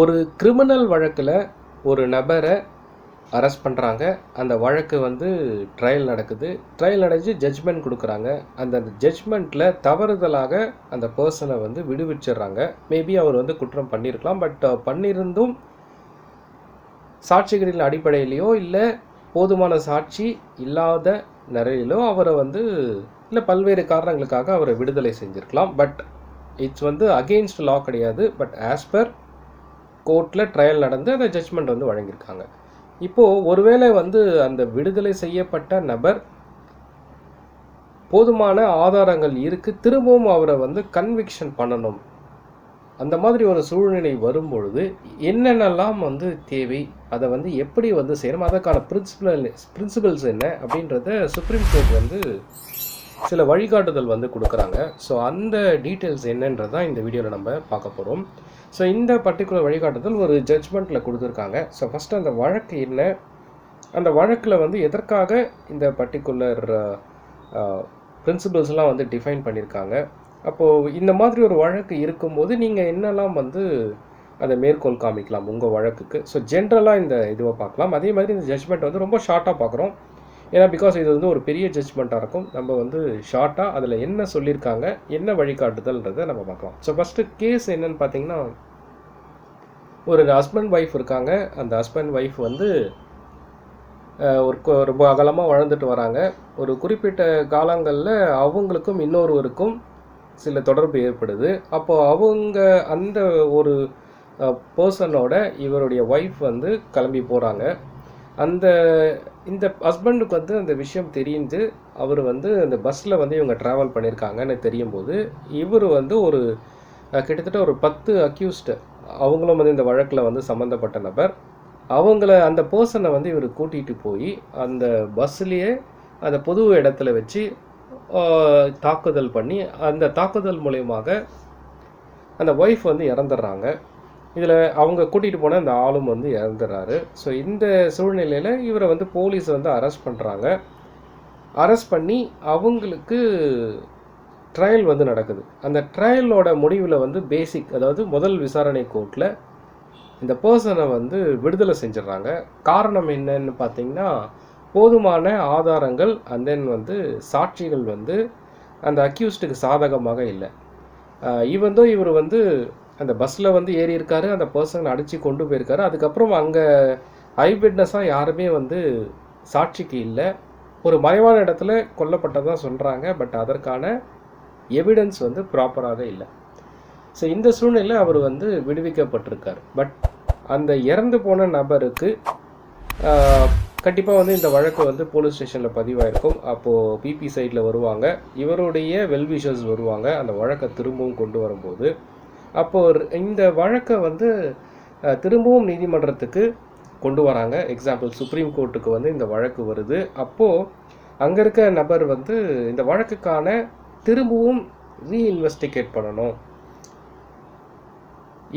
ஒரு கிரிமினல் வழக்கில் ஒரு நபரை அரெஸ்ட் பண்ணுறாங்க அந்த வழக்கு வந்து ட்ரையல் நடக்குது. ட்ரையல் நடந்து ஜட்ஜ்மெண்ட் கொடுக்குறாங்க. அந்த ஜட்ஜ்மெண்ட்டில் தவறுதலாக அந்த பர்சனை வந்து விடுவிச்சிடுறாங்க. மேபி அவர் வந்து குற்றம் பண்ணியிருக்கலாம். பட் பண்ணியிருந்தும் சாட்சிகளின் அடிப்படையிலையோ இல்லை போதுமான சாட்சி இல்லாத நிலையிலோ அவரை வந்து இல்லை பல்வேறு காரணங்களுக்காக அவரை விடுதலை செஞ்சுருக்கலாம். பட் இட்ஸ் வந்து அகெயின்ஸ்ட் லா கிடையாது. பட் ஆஸ் பர் கோர்ட்டில் ட்ரையல் நடந்து அந்த ஜட்ஜ்மெண்ட் வந்து வழங்கியிருக்காங்க. இப்போது ஒருவேளை வந்து அந்த விடுதலை செய்யப்பட்ட நபர் போதுமான ஆதாரங்கள் இருக்குது திரும்பவும் அவரை வந்து கன்விக்ஷன் பண்ணணும். அந்த மாதிரி ஒரு சூழ்நிலை வரும்பொழுது என்னென்னலாம் வந்து தேவை அதை வந்து எப்படி வந்து செய்யணும் அதற்கான பிரின்சிபல் பிரின்சிபல்ஸ் என்ன அப்படின்றத சுப்ரீம் கோர்ட் வந்து சில வழிகாட்டுதல் வந்து கொடுக்குறாங்க. ஸோ அந்த டீட்டெயில்ஸ் என்னன்றதான் இந்த வீடியோவில் நம்ம பார்க்க போகிறோம் ஸோ இந்த பர்டிகுலர் வழிகாட்டுதல் ஒரு ஜட்ஜ்மெண்ட்டில் கொடுத்துருக்காங்க. ஸோ ஃபஸ்ட்டு அந்த வழக்கு என்ன? அந்த வழக்கில் வந்து எதற்காக இந்த பர்டிகுலர் பிரின்சிபல்ஸ்லாம் வந்து டிஃபைன் பண்ணியிருக்காங்க அப்போது இந்த மாதிரி ஒரு வழக்கு இருக்கும்போது நீங்கள் என்னெல்லாம் வந்து அதை மேற்கோள் காமிக்கலாம் உங்கள் வழக்குக்கு? ஸோ ஜென்ரலாக இந்த இதுவை பார்க்கலாம். அதே மாதிரி இந்த ஜட்ஜ்மெண்ட் வந்து ரொம்ப ஷார்ட்டாக பார்க்குறோம். ஏன்னா பிகாஸ் இது வந்து ஒரு பெரிய ஜட்ஜ்மெண்ட்டாக இருக்கும். நம்ம வந்து ஷார்ட்டாக அதில் என்ன சொல்லியிருக்காங்க என்ன வழிகாட்டுதல்ன்றதை நம்ம பார்க்கலாம். ஸோ ஃபஸ்ட்டு கேஸ் என்னன்னு பார்த்தீங்கன்னா ஒரு ஹஸ்பண்ட் ஒய்ஃப் இருக்காங்க. அந்த ஹஸ்பண்ட் ஒய்ஃப் வந்து ஒரு ரொம்ப அகலமாக வளர்ந்துட்டு வராங்க. ஒரு குறிப்பிட்ட காலங்களில் அவங்களுக்கும் இன்னொருவருக்கும் சில தொடர்பு ஏற்படுது. அப்போ அவங்க அந்த ஒரு பர்சனோட இவருடைய ஒய்ஃப் வந்து கிளம்பி போகிறாங்க அந்த இந்த ஹஸ்பண்டுக்கு வந்து அந்த விஷயம் தெரிஞ்சு அவர் வந்து அந்த பஸ்ஸில் வந்து இவங்க ட்ராவல் பண்ணியிருக்காங்கன்னு தெரியும் போது இவர் வந்து ஒரு கிட்டத்தட்ட ஒரு பத்து அக்யூஸ்டு அவங்களும் வந்து இந்த வழக்கில் வந்து சம்மந்தப்பட்ட நபர். அவங்கள அந்த பர்சனை வந்து இவர் கூட்டிகிட்டு போய் அந்த பஸ்ஸுலேயே அந்த பொது இடத்துல வச்சு தாக்குதல் பண்ணி அந்த தாக்குதல் மூலயமாக அந்த ஒய்ஃப் வந்து இறந்துடுறாங்க. இதில் அவங்க கூட்டிகிட்டு போன அந்த ஆளும் வந்து இறந்துடுறாரு ஸோ இந்த சூழ்நிலையில் இவரை வந்து போலீஸ் வந்து அரெஸ்ட் பண்ணுறாங்க அரெஸ்ட் பண்ணி அவங்களுக்கு ட்ரையல் வந்து நடக்குது. அந்த ட்ரையலோட முடிவில் வந்து பேசிக் அதாவது முதல் விசாரணை கோர்ட்டில் இந்த பர்சனை வந்து விடுதலை செஞ்சிடுறாங்க. காரணம் என்னன்னு பார்த்தீங்கன்னா போதுமான ஆதாரங்கள் அண்ட் தென் வந்து சாட்சிகள் வந்து அந்த அக்யூஸ்டுக்கு சாதகமாக இல்லை. ஈவன் தோ இவர் வந்து அந்த பஸ்ஸில் வந்து ஏறி இருக்காரு. அந்த பர்சனை அடித்து கொண்டு போயிருக்காரு. அதுக்கப்புறம் அங்கே ஐவிட்னஸாக யாருமே வந்து சாட்சிக்கு இல்லை. ஒரு மறைவான இடத்துல கொல்லப்பட்டதான் சொல்கிறாங்க பட் அதற்கான எவிடன்ஸ் வந்து ப்ராப்பராக இல்லை. ஸோ இந்த சூழ்நிலையில் அவர் வந்து விடுவிக்கப்பட்டிருக்கார். பட் அந்த இறந்து போன நபருக்கு கண்டிப்பாக வந்து இந்த வழக்கு வந்து போலீஸ் ஸ்டேஷனில் பதிவாயிருக்கும். அப்போது பிபி சைடில் வருவாங்க. இவருடைய வெல்விஷர்ஸ் வருவாங்க. அந்த வழக்கை திரும்பவும் கொண்டு வரும்போது அப்போது இந்த வழக்கை வந்து திரும்பவும் நீதிமன்றத்துக்கு கொண்டு வராங்க. எக்ஸாம்பிள் சுப்ரீம் கோர்ட்டுக்கு வந்து இந்த வழக்கு வருது. அப்போது அங்கே இருக்க நபர் வந்து இந்த வழக்குக்கான திரும்பவும் ரீஇன்வெஸ்டிகேட் பண்ணணும்.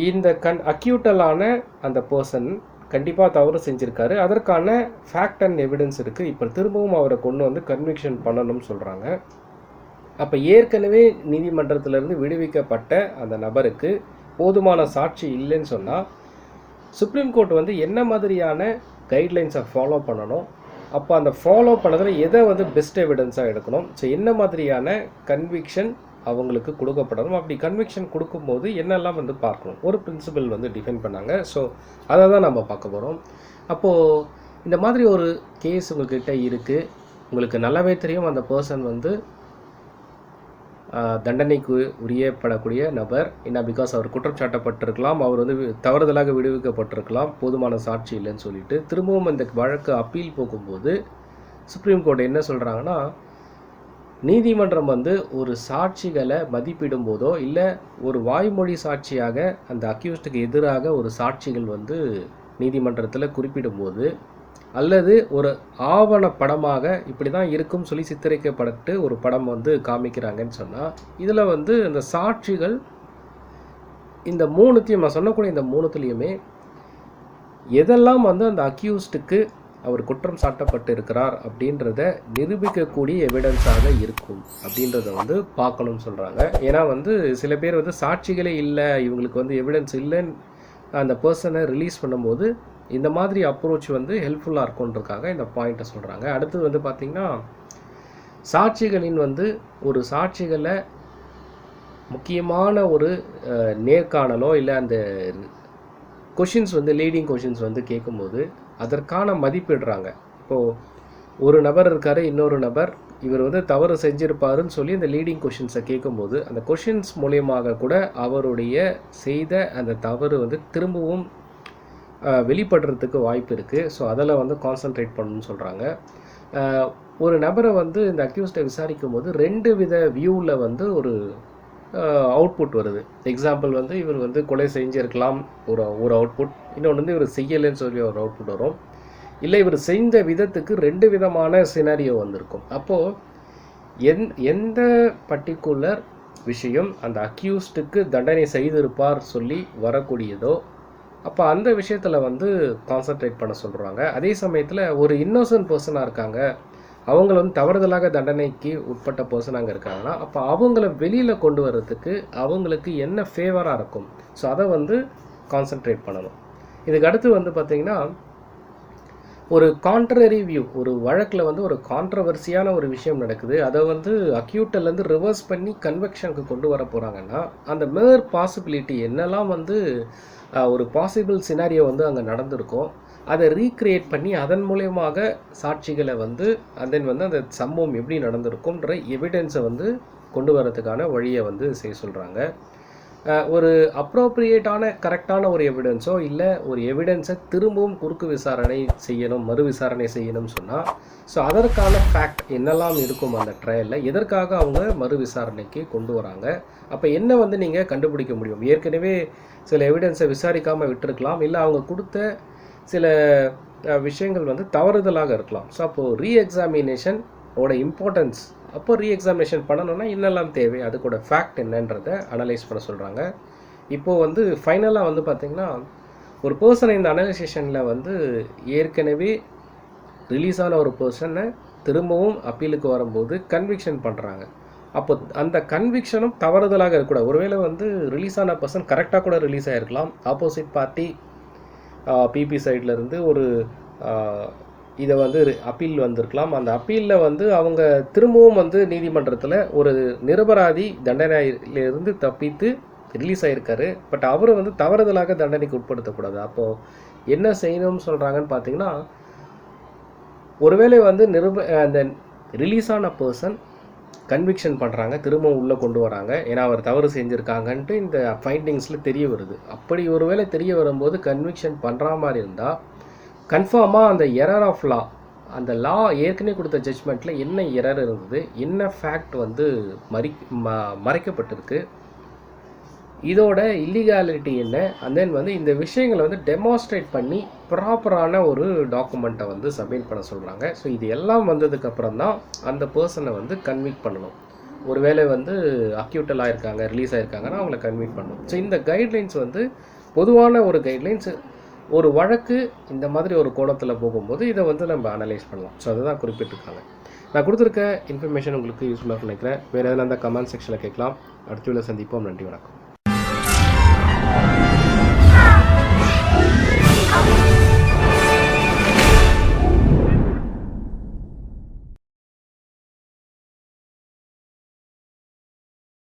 இந்த கண் அக்யூட்டலான அந்த பர்சன் கண்டிப்பாக தவறு செஞ்சுருக்காரு. அதற்கான ஃபேக்ட் அண்ட் எவிடன்ஸ் இருக்குது இப்போ திரும்பவும் அவரை கொண்டு வந்து கன்விக்ஷன் பண்ணணும்னு சொல்கிறாங்க அப்போ ஏற்கனவே நீதிமன்றத்திலிருந்து விடுவிக்கப்பட்ட அந்த நபருக்கு போதுமான சாட்சி இல்லைன்னு சொன்னால் சுப்ரீம் கோர்ட் வந்து என்ன மாதிரியான கைட்லைன்ஸை ஃபாலோ பண்ணணும்? அப்போ அந்த ஃபாலோ பண்ணதில் எதை வந்து பெஸ்ட் எவிடன்ஸாக எடுக்கணும்? ஸோ என்ன மாதிரியான கன்விக்ஷன் அவங்களுக்கு கொடுக்கப்படணும்? அப்படி கன்விக்ஷன் கொடுக்கும்போது என்னெல்லாம் வந்து பார்க்கணும்? ஒரு பிரின்சிபல் வந்து டிஃபைன் பண்ணாங்க. ஸோ அதை தான் நம்ம பார்க்க போகிறோம் அப்போது இந்த மாதிரி ஒரு கேஸ் உங்கள்கிட்ட இருக்குது உங்களுக்கு நல்லாவே தெரியும். அந்த பர்சன் வந்து தண்டனைக்கு உரியப்படக்கூடிய நபர். என்ன பிகாஸ் அவர் குற்றம் சாட்டப்பட்டிருக்கலாம் அவர் வந்து தவறுதலாக விடுவிக்கப்பட்டிருக்கலாம் போதுமான சாட்சி இல்லைன்னு சொல்லிட்டு. திரும்பவும் இந்த வழக்கு அப்பீல் போகும்போது சுப்ரீம் கோர்ட் என்ன சொல்கிறாங்கன்னா நீதிமன்றம் வந்து ஒரு சாட்சிகளை மதிப்பிடும் போதோ இல்லை ஒரு வாய்மொழி சாட்சியாக அந்த அக்யூஸ்டுக்கு எதிராக ஒரு சாட்சிகள் வந்து நீதிமன்றத்தில் குறிப்பிடும்போது அல்லது ஒரு ஆவண படமாக இப்படி தான் இருக்கும் சொல்லி சித்தரிக்கப்பட்டு ஒரு படம் வந்து காமிக்கிறாங்கன்னு சொன்னால் இதில் வந்து இந்த சாட்சிகள் இந்த மூணுத்தையும் நான் சொன்னக்கூடிய இந்த மூணுத்துலேயுமே எதெல்லாம் வந்து அந்த அக்யூஸ்டுக்கு அவர் குற்றம் சாட்டப்பட்டு இருக்கிறார் அப்படின்றத நிரூபிக்கக்கூடிய எவிடன்ஸாக இருக்கும் அப்படின்றத வந்து பார்க்கணும்னு சொல்கிறாங்க ஏன்னா வந்து சில பேர் வந்து சாட்சிகளே இல்லை இவங்களுக்கு வந்து எவிடன்ஸ் இல்லைன்னு அந்த பர்சனை ரிலீஸ் பண்ணும்போது இந்த மாதிரி அப்ரோச் வந்து ஹெல்ப்ஃபுல்லாக இருக்குன்றக்காக இந்த பாயிண்ட்டை சொல்கிறாங்க அடுத்தது வந்து பார்த்திங்கன்னா சாட்சிகளின் வந்து ஒரு சாட்சிகளை முக்கியமான ஒரு நேர்காணலோ இல்லை அந்த கொஷின்ஸ் வந்து லீடிங் கொஷின்ஸ் வந்து கேட்கும்போது அதற்கான மதிப்பிடுறாங்க. இப்போது ஒரு நபர் இருக்கார் இன்னொரு நபர் இவர் வந்து தவறு செஞ்சிருப்பாருன்னு சொல்லி அந்த லீடிங் கொஷின்ஸை கேட்கும்போது அந்த கொஷின்ஸ் மூலியமாக கூட அவருடைய செய்த அந்த தவறு வந்து திரும்பவும் வெளிப்படுறதுக்கு வாய்ப்பு இருக்குது ஸோ அதில் வந்து கான்சென்ட்ரேட் பண்ணணும்னு சொல்கிறாங்க ஒரு நபரை வந்து இந்த அக்யூஸ்டை விசாரிக்கும் போது ரெண்டு வித வியூவில் வந்து ஒரு அவுட்புட் வருது. எக்ஸாம்பிள் வந்து இவர் வந்து கொலை செஞ்சிருக்கலாம் ஒரு ஒரு அவுட்புட் இன்னொன்று வந்து இவர் செய்யலைன்னு சொல்லி ஒரு அவுட்புட் வரும். இல்லை இவர் செஞ்ச விதத்துக்கு ரெண்டு விதமான சினாரியோ வந்திருக்கும். அப்போது எந் எந்த பர்டிகுலர் விஷயம் அந்த அக்யூஸ்டுக்கு தண்டனை செய்திருப்பார் சொல்லி வரக்கூடியதோ அப்போ அந்த விஷயத்தில் வந்து கான்சென்ட்ரேட் பண்ண சொல்கிறாங்க அதே சமயத்தில் ஒரு இன்னோசன்ட் பர்சனாக இருக்காங்க. அவங்கள வந்து தவறுதலாக தண்டனைக்கு உட்பட்ட பர்சன் அங்கே இருக்காங்கன்னா அப்போ அவங்கள வெளியில் கொண்டு வர்றதுக்கு அவங்களுக்கு என்ன ஃபேவராக இருக்கும்? ஸோ அதை வந்து கான்சென்ட்ரேட் பண்ணணும். இதுக்கு அடுத்து வந்து பார்த்திங்கன்னா ஒரு கான்ட்ரரி வியூ ஒரு வழக்கில் வந்து ஒரு கான்ட்ரவர்சியான ஒரு விஷயம் நடக்குது. அதை வந்து அக்யூட்டிலேருந்து ரிவர்ஸ் பண்ணி கன்வெக்ஷனுக்கு கொண்டு வர போகிறாங்கன்னா அந்த மேர் பாசிபிலிட்டி என்னெல்லாம் வந்து ஒரு பாசிபிள் சினாரியோ வந்து அங்கே நடந்திருக்கும் அதை ரீக்ரியேட் பண்ணி அதன் மூலயமாக சாட்சிகளை வந்து and வந்து அந்த சம்பவம் எப்படி நடந்திருக்கும்ன்ற எவிடன்ஸை வந்து கொண்டு வரதுக்கான வழியை வந்து செய்ய சொல்கிறாங்க ஒரு அப்ரோப்ரியேட்டான கரெக்டான ஒரு எவிடன்ஸோ இல்லை ஒரு எவிடன்ஸை திரும்பவும் குறுக்கு விசாரணை செய்யணும் மறு விசாரணை செய்யணும்னு சொன்னால் ஸோ அதற்கான ஃபேக்ட் என்னெல்லாம் இருக்கும் அந்த ட்ரையலில் எதற்காக அவங்க மறு விசாரணைக்கு கொண்டு வராங்க அப்போ என்ன வந்து நீங்கள் கண்டுபிடிக்க முடியும்? ஏற்கனவே சில எவிடன்ஸை விசாரிக்காமல் விட்டுருக்கலாம் இல்லை அவங்க கொடுத்த சில விஷயங்கள் வந்து தவறுதலாக இருக்கலாம். ஸோ அப்போது ரீஎக்ஸாமினேஷன் ஓட இம்பார்ட்டன்ஸ் அப்போ ரீஎக்ஸாமினேஷன் பண்ணணும்னா என்னெல்லாம் தேவை? அதுக்கூட ஃபேக்ட் என்னன்றதை அனலைஸ் பண்ண சொல்கிறாங்க இப்போது வந்து ஃபைனலாக வந்து பார்த்திங்கன்னா ஒரு பர்சனை இந்த அனலைசேஷனில் வந்து ஏற்கனவே ரிலீஸ் ஆன ஒரு பர்சனை திரும்பவும் அப்பீலுக்கு வரும்போது கன்விக்ஷன் பண்ணுறாங்க அப்போ அந்த கன்விக்ஷனும் தவறுதலாக இருக்கக்கூடாது. ஒருவேளை வந்து ரிலீஸ் ஆன பர்சன் கரெக்டாக கூட ரிலீஸ் ஆகிருக்கலாம் ஆப்போசிட் பார்ட்டி பிபி சைட்லேருந்து ஒரு இதை வந்து அப்பீல் வந்திருக்கலாம். அந்த அப்பீலில் வந்து அவங்க திரும்பவும் வந்து நீதிமன்றத்தில் ஒரு நிரபராதி தண்டனையிலிருந்து தப்பித்து ரிலீஸ் ஆகிருக்காரு பட் அவரை வந்து தவறுதலாக தண்டனைக்கு உட்படுத்தக்கூடாது. அப்போது என்ன செய்யணும்னு சொல்கிறாங்கன்னு பார்த்தீங்கன்னா ஒருவேளை வந்து நிருப அந்த ரிலீஸ் ஆன பர்சன் கன்விக்ஷன் பண்ணுறாங்க திரும்ப உள்ளே கொண்டு வராங்க. ஏன்னா அவர் தவறு செஞ்சுருக்காங்கன்ட்டு இந்த ஃபைண்டிங்ஸில் தெரிய வருது. அப்படி ஒருவேளை தெரிய வரும்போது கன்விக்ஷன் பண்ணுற மாதிரி இருந்தால் கன்ஃபார்மாக அந்த எரர் ஆஃப் லா அந்த லா ஏற்கனவே கொடுத்த ஜட்ஜ்மெண்ட்டில் என்ன எரர் இருந்தது என்ன ஃபேக்ட் வந்து மறி ம மறைக்கப்பட்டிருக்கு. இதோட இல்லீகாலிட்டி என்ன? அண்ட் தென் வந்து இந்த விஷயங்களை வந்து டெமான்ஸ்ட்ரேட் பண்ணி ப்ராப்பரான ஒரு டாக்குமெண்ட்டை வந்து சப்மிட் பண்ண சொல்கிறாங்க ஸோ இது எல்லாம் வந்ததுக்கப்புறம் தான் அந்த பர்சனை வந்து கன்விக் பண்ணணும். ஒருவேளை வந்து அக்யூட்டல் இருக்காங்க ரிலீஸ் ஆகிருக்காங்கன்னா அவங்கள கன்விக் பண்ணணும். ஸோ இந்த கைட்லைன்ஸ் வந்து பொதுவான ஒரு கைட்லைன்ஸ் ஒரு வழக்கு இந்த மாதிரி ஒரு கோணத்தில் போகும்போது இதை வந்து நம்ம அனலைஸ் பண்ணலாம். ஸோ அதுதான் குறிப்பிட்டிருக்காங்க. நான் கொடுத்துருக்க இன்ஃபர்மேஷன் உங்களுக்கு யூஸ்ஃபுல்லாக நினைக்கிறேன். வேறு எதனா இருந்தால் கமெண்ட் செக்ஷனில் கேட்கலாம். அடுத்த உள்ள சந்திப்போம். நன்றி வணக்கம்.